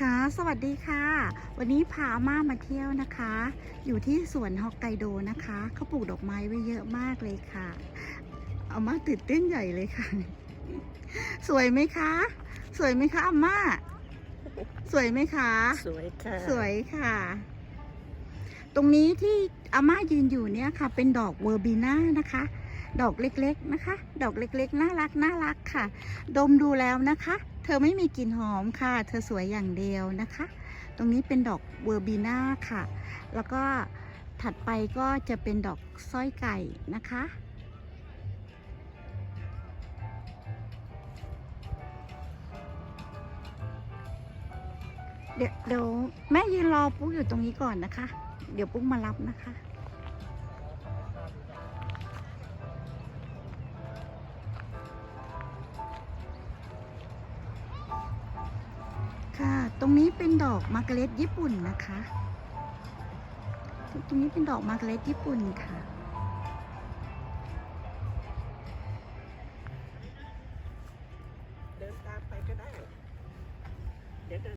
ค่ะสวัสดีค่ะ วันนี้พาอาม่ามาเที่ยวนะคะ อยู่ที่สวนฮอกไกโดนะคะเขาปลูกดอกไม้ไว้เยอะมากเลยค่ะอาม่าตื่นเต้นใหญ่เลยค่ะ สวยไหมคะ สวยไหมคะอาม่า สวยไหมคะ สวยค่ะ สวยค่ะ ตรงนี้ที่อาม่ายืนอยู่เนี่ยค่ะ เป็นดอกเวอร์บีน่านะคะ ดอกเล็กๆนะคะ ดอกเล็กๆน่ารักน่ารักค่ะ ดมดูแล้วนะคะเธอไม่มีกลิ่นหอมค่ะ เธอสวยอย่างเดียวนะคะ ตรงนี้เป็นดอกเวอร์บีน่าค่ะ แล้วก็ถัดไปก็จะเป็นดอกสร้อยไก่นะคะ เดี๋ยวเดี๋ยวแม่ยืนรอปุ๊กอยู่ตรงนี้ก่อนนะคะ เดี๋ยวปุ๊กมารับนะคะ ค่ะ ตรงนี้เป็นดอกมาร์กาเร็ตญี่ปุ่นนะคะ ตรงนี้เป็นดอกมาร์กาเร็ตญี่ปุ่นค่ะ เดินตามไปก็ได้ เดี๋ยวเดิน